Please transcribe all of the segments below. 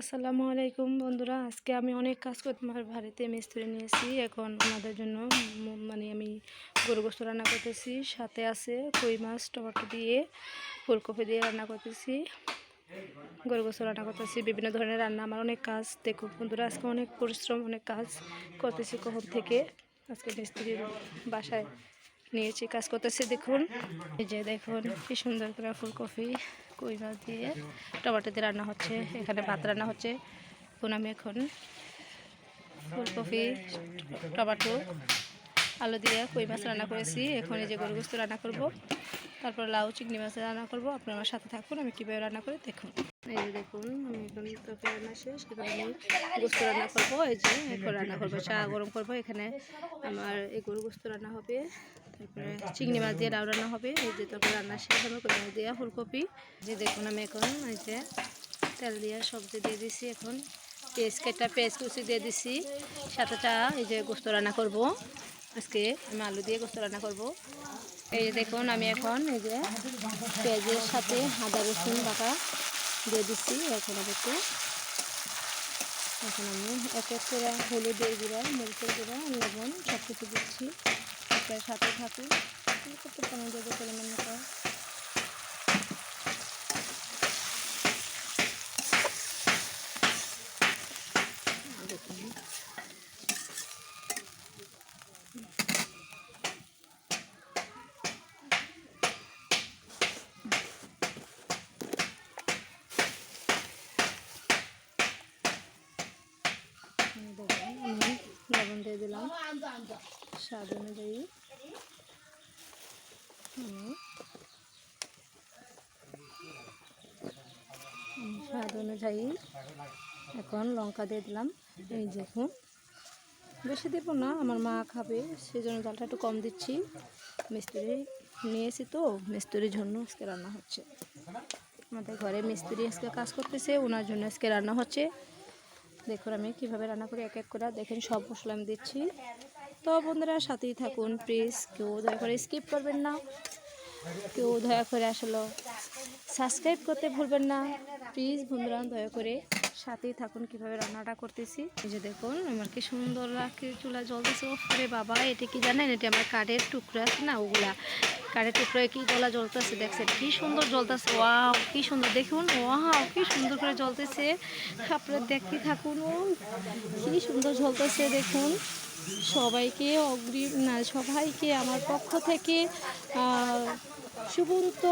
আসসালামু আলাইকুম বন্ধুরা। আজকে আমি অনেক কাজ করতে আমার বাড়িতে মিস্ত্রি নিয়েছি। এখন ওনাদের জন্য মানে আমি গরু গোস্ত রান্না করতেছি। সাথে আছে কই মাছ, টমেটো দিয়ে, ফুলকপি দিয়ে রান্না করতেছি। গরু গোস্ত রান্না করতেছি। বিভিন্ন ধরনের রান্না। আমার অনেক কাজ। দেখুন বন্ধুরা, আজকে অনেক পরিশ্রম, অনেক কাজ করতেছি কখন থেকে। আজকে মিস্ত্রির বাসায় নিয়েছি, কাজ করতেছি। দেখুন, এই যে দেখুন, কি সুন্দর করে ফুলকপি। কই মাছ দিয়ে টমেটো দিয়ে রান্না হচ্ছে। এখানে ভাত রান্না হচ্ছে। এখন আমি এখন ফুলকপি, টমেটো, আলু দিয়ে কই মাছ রান্না করেছি। এখন এই যে গরু গোস্ত রান্না করব। তারপর লাউ, চিংড়ি মাছ রান্না করব। আপনি আমার সাথে থাকুন, আমি কীভাবে রান্না করে দেখুন। এই যে দেখুন, আমি এখন তরকারি রান্না শেষ এবার আমি গোস্ত রান্না করব। এই যে এখন রান্না করব, চা গরম করব। এখানে আমার এই গরু গোস্ত রান্না হবে, তারপরে চিংড়ি মাছ দিয়ে লাউ রান্না হবে। এই যে তরকারি রান্না শেষ কই মাছ দিয়ে, ফুলকপি। যে দেখুন আমি এখন, এই যে তেল দিয়ে সবজি দিয়ে দিছি এখন পেঁয়াজ কেটা পেঁয়াজ কুচি দিয়ে দিছি। সাথে চা, এই যে গোস্ত রান্না করব। আজকে আমি আলু দিয়ে গোস্ত রান্না করব। এই দেখুন, আমি এখন এই যে পেঁয়াজের সাথে আদা রসুন বাটা দিয়ে দিচ্ছি, এখন একটু এখন আমি এক এক করে হলুদের গুঁড়া, মরিচের গুঁড়া, লবণ সব কিছু দিচ্ছি। সাথে থাকুন কত পানি দেবো পরিমাণ মতো দিয়ে দিলাম। স্বাদ অনুযায়ী। স্বাদ অনুযায়ী এখন লঙ্কা দিয়ে দিলাম। এই দেখুন বেশি দেবো না আমার মা খাবে সেই জন্য জালটা একটু কম দিচ্ছি। মিস্ত্রি নিয়েছি তো মিস্ত্রির জন্য আজকে রান্না হচ্ছে। আমাদের ঘরে মিস্ত্রি আজকে কাজ করতেছে ওনার জন্য আজকে রান্না হচ্ছে। দেখুন, আমি কীভাবে রান্না করি, এক এক করে। দেখেন, সব মশলা আমি দিচ্ছি। তো বন্ধুরা, সাথেই থাকুন প্লিজ কেউ দয়া করে স্কিপ করবেন না। কেউ দয়া করে আসলো সাবস্ক্রাইব করতে ভুলবেন না। প্লিজ বন্ধুরা, দয়া করে সাথেই থাকুন কীভাবে রান্নাটা করতেছি। এই যে দেখুন, আমার কি সুন্দর রাখি চুলা জ্বলতেছে। ওরে বাবা, এটা কি জানেন? এটা আমার কাঠের টুকরো আছে না ওগুলা। কাঠের টুকরোয় কি গলা জ্বলতেছে দেখছেন? কি সুন্দর জ্বলতেছে, ওয়াও, কি সুন্দর। দেখুন, ওয়াও, কি সুন্দর করে জ্বলতেছে। আপনারা দেখতে থাকুন কি সুন্দর জ্বলতেছে, দেখুন। সবাইকে অগ্রিম না সবাইকে আমার পক্ষ থেকে শুভন্ত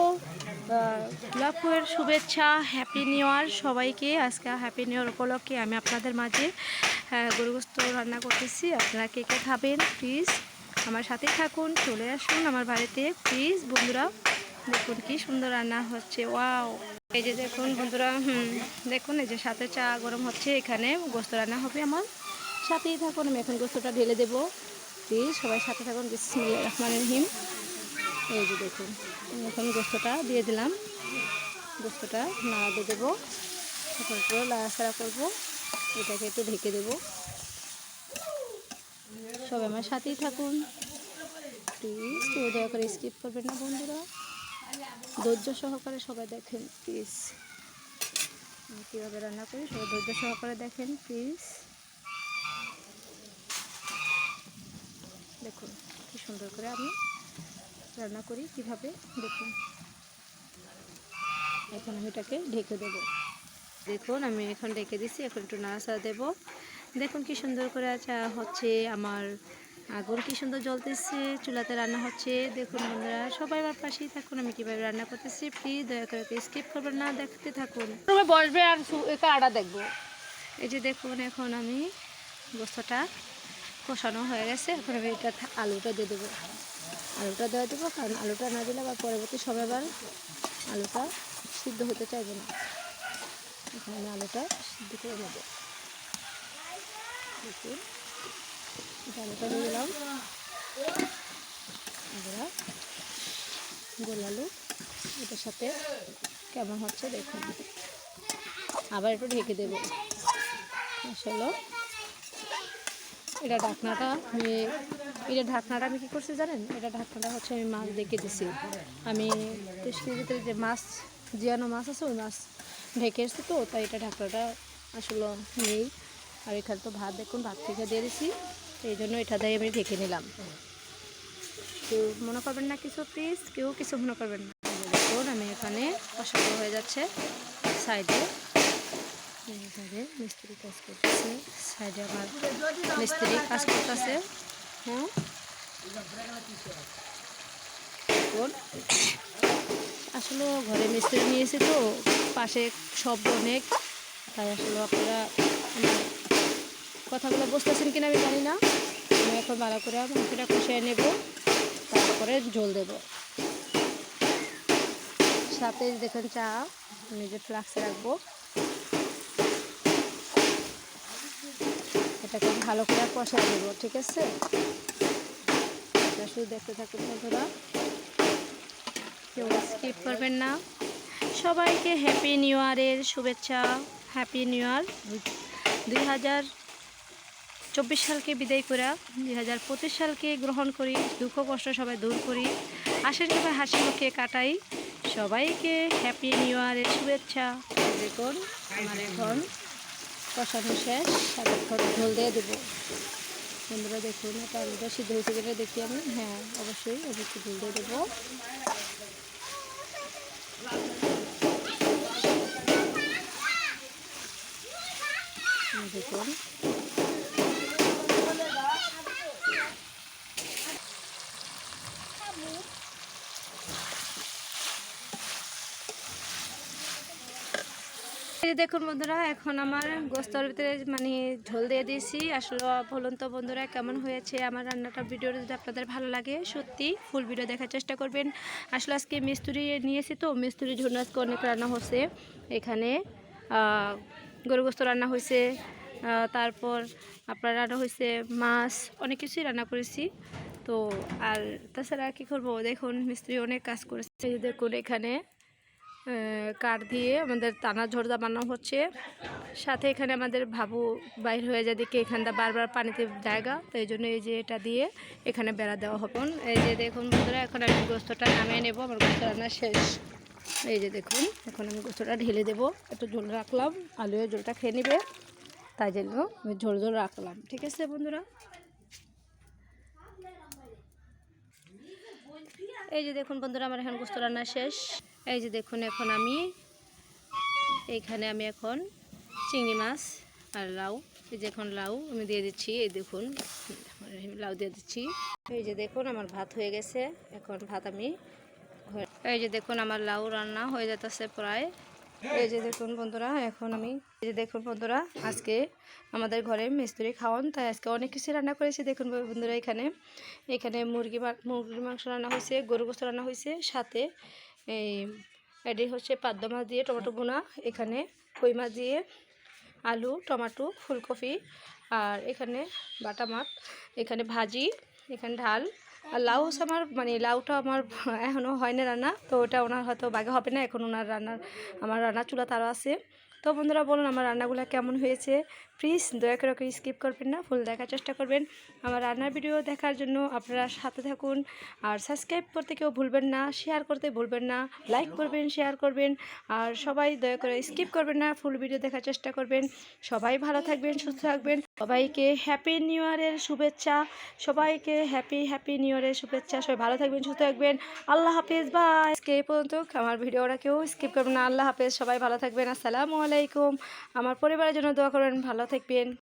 লাভের শুভেচ্ছা হ্যাপি নিউ ইয়ার সবাইকে। আজকে হ্যাপি নিউ ইয়ার উপলক্ষে আমি আপনাদের মাঝে আহ, গরুগ্রস্ত রান্না করতেছি। আপনারা কে কে খাবেন প্লিজ আমার সাথে থাকুন চলে আসুন আমার বাড়িতে। প্লিজ বন্ধুরা দেখুন কি সুন্দর রান্না হচ্ছে ওয়াও। এই যে দেখুন বন্ধুরা হুম দেখুন এই যে সাথে চা গরম হচ্ছে এখানে গোস্ত রান্না হবে আমার। সাথেই থাকুন, আমি এখন গোস্তটা ঢেলে দেবো। প্লিজ সবাই সাথে থাকুন, বিসমিল্লাহির রহমানির রহিম। এই যে দেখুন এখন গোস্তটা দিয়ে দিলাম। গোস্তটা নাড়া দিয়ে দেবো। এখন একটু লাড়াছাড়া করব। এটাকে একটু ঢেকে দেবো। সবাই আমার সাথেই থাকুন। প্লিজ কেউ দয়া করে স্কিপ করবেন না, বন্ধুরা। ধৈর্য সহকারে সবাই দেখেন প্লিজ কীভাবে রান্না করি, সবাই ধৈর্য সহকারে দেখেন প্লিজ দেখুন কি সুন্দর করে আমি রান্না করি কীভাবে? দেখুন। এখন আমি এটাকে ঢেকে দেবো। দেখুন আমি এখন ঢেকে দিছি এখন একটু নাড়াচাড়া দেবো। দেখুন কি সুন্দর করে হচ্ছে আমার আগুন কি সুন্দর জ্বলতেছে চুলাতে রান্না হচ্ছে। দেখুন বন্ধুরা সবাই আমার পাশেই থাকুন আমি কীভাবে রান্না করতেছি প্লিজ দয়া করে স্কিপ করবেন না দেখতে থাকুন। বসবে আর কাটা দেখব। এই যে দেখুন এখন আমি গোস্তটা কষানো হয়ে গেছে এখন আমি এটা আলুটা দিয়ে দেবো। আলুটা দেওয়া দেবো, কারণ আলুটা না দিলে আবার পরবর্তী সময় আবার আলুটা সিদ্ধ হতে চাইবে না। এখন আমি আলুটা সিদ্ধ করে নেব। দেখুন আলুটা দিয়ে দিলাম। এবার গোল আলু, এটার সাথে কেমন হচ্ছে দেখুন। আবার একটু ঢেকে দেবো। আসলে এটা ঢাকনাটা আমি, এটা ঢাকনাটা আমি কী করছি জানেন? এটা ঢাকনাটা হচ্ছে আমি মাছ দেখে দিছি। আমি দেশের ভিতরে যে মাছ, জিয়ানো মাছ আছে, ওই মাছ ঢেকে এসছি তো, তাই এটা ঢাকনাটা আসলে নেই। আর এখানে তো ভাত, দেখুন, ভাত থেকে দিয়ে দিছি। এই জন্য এটা দিয়ে আমি ঢেকে নিলাম। কেউ মনে করবেন না কিছু প্লিজ কেউ কিছু মনে করবেন না। আমি এখানে কষানো হয়ে যাচ্ছে সাইডে। মিস্ত্রি কাজ করতেছে। মিস্ত্রি কাজ করতেছে। হ্যাঁ আসলে ঘরে মিস্ত্রি নিয়েছি তো, পাশে শব্দ অনেক। তাই আসলে আপনারা কথাগুলো বুঝতেছেন কিনা আমি জানি না। আমি এখন ভালো করে মাংসটা কষিয়ে নেব, তারপরে জল দেব। সাথে দেখুন চা নিজে ফ্লাক্সে রাখব। এটাকে ভালো করে কষিয়ে দেবো ঠিক আছে? শুধু দেখতে থাকুন বন্ধুরা। কেউ স্কিপ করবেন না। সবাইকে হ্যাপি নিউ ইয়ারের শুভেচ্ছা। হ্যাপি নিউ ইয়ার দুই হাজার চব্বিশ সালকে বিদায় করা, দুই হাজার পঁচিশ সালকে গ্রহণ করি, দুঃখ কষ্ট সবাই দূর করি। আশের সবাই হাসি মুখে কাটাই। সবাইকে হ্যাপি নিউ ইয়ারের শুভেচ্ছা। দেখুন, আমার এখন কষানো শেষ সারাক্ষণ ঝোল দিয়ে দেবো। বন্ধুরা দেখুন, এটা আলুটা সিদ্ধ হয়েছে কিনা দেখি আমি। হ্যাঁ অবশ্যই অবশ্যই ঢোল দিয়ে দেবো। দেখুন এই দেখুন বন্ধুরা, এখন আমার গোস্তর ভিতরে মানে ঝোল দিয়ে দিয়েছি। আসলে বলুন তো বন্ধুরা, কেমন হয়েছে আমার রান্নাটা? ভিডিও যদি আপনাদের ভালো লাগে, সত্যি ফুল ভিডিও দেখার চেষ্টা করবেন। আসলে আজকে মিস্ত্রি নিয়েছি তো মিস্ত্রির জন্য আজকে অনেক রান্না হচ্ছে এখানে। গরু গোস্ত রান্না হয়েছে তারপর আপনার রান্না হয়েছে মাছ, অনেক কিছুই রান্না করেছি। তো, আর তাছাড়া কী করব? দেখুন, মিস্ত্রি অনেক কাজ করেছে দেখুন এখানে। কাঠ দিয়ে আমাদের টানা ঝর্দা বানানো হচ্ছে। সাথে এখানে আমাদের ভাবু বাইর হয়ে যায় দেখে এখানটা বারবার পানিতে জায়গা, তো এই জন্য এই যে এটা দিয়ে এখানে বেড়া দেওয়া হবে। এই যে দেখুন বন্ধুরা, এখন আমি গোস্তটা নামিয়ে নেব, আমার গোস্ত রান্না শেষ। এই যে দেখুন, এখন আমি গোস্তটা ঢেলে দেবো। একটু ঝোল রাখলাম, আলু ঝোলটা খেয়ে নেবে। তাই জন্য আমি ঝোল ঝোল রাখলাম, ঠিক আছে বন্ধুরা? এই যে দেখুন বন্ধুরা, আমার এখন গোস্ত রান্না শেষ। এই যে দেখুন, এখন আমি এইখানে আমি এখন চিংড়ি মাছ আর লাউ, এই যে এখন লাউ আমি দিয়ে দিচ্ছি, এই দেখুন লাউ দিয়ে দিচ্ছি। এই যে দেখুন, আমার ভাত হয়ে গেছে, এখন ভাত আমি এই যে দেখুন, আমার লাউ রান্না হয়ে যেতেছে প্রায়। এই যে দেখুন, বন্ধুরা, এখন আমি এই যে দেখুন, বন্ধুরা, আজকে আমাদের ঘরে মিস্ত্রি খাওয়ান, তাই আজকে অনেক কিছু রান্না করেছি। দেখুন, বন্ধুরা, এখানে এখানে মুরগি মুরগির মাংস রান্না হয়েছে গরু গোস্ত রান্না হয়েছে, সাথে এই, এটি হচ্ছে পাদ্য মাছ দিয়ে টমেটো বোনা এখানে কই মাছ দিয়ে আলু, টমাটো, ফুলকপি আর এখানে বাটা মাছ। এখানে ভাজি, এখানে ঢাল। আর লাউ আমার মানে লাউটা আমার এখনও হয় না রান্না, তো ওটা ওনার হয়তো বাগে হবে না। এখন ওনার রান্নার, আমার রান্নার চুলা তারও আছে। তো বন্ধুরা বলুন আমার রান্নাগুলো কেমন হয়েছে? প্লিজ দয়া করে ওকে স্কিপ করবেন না ফুল দেখার চেষ্টা করবেন। আমার রান্নার ভিডিও দেখার জন্য আপনারা সাথে থাকুন। আর সাবস্ক্রাইব করতে কেউ ভুলবেন না শেয়ার করতে ভুলবেন না লাইক করবেন শেয়ার করবেন। আর সবাই দয়া করে স্কিপ করবেন না ফুল ভিডিও দেখার চেষ্টা করবেন। সবাই ভালো থাকবেন, সুস্থ থাকবেন। সবাইকে হ্যাপি নিউ ইয়ারের শুভেচ্ছা। সবাইকে হ্যাপি হ্যাপি নিউ ইয়ারের শুভেচ্ছা। সবাই ভালো থাকবেন, সুস্থ থাকবেন। আল্লাহ হাফেজ বা আজকে এই পর্যন্ত আমার ভিডিওটা কেউ স্কিপ করবেন না। আল্লাহ হাফেজ, সবাই ভালো থাকবেন। আসসালামু আলাইকুম। আমার পরিবারের জন্য দোয়া করেন ভালো থাকবেন।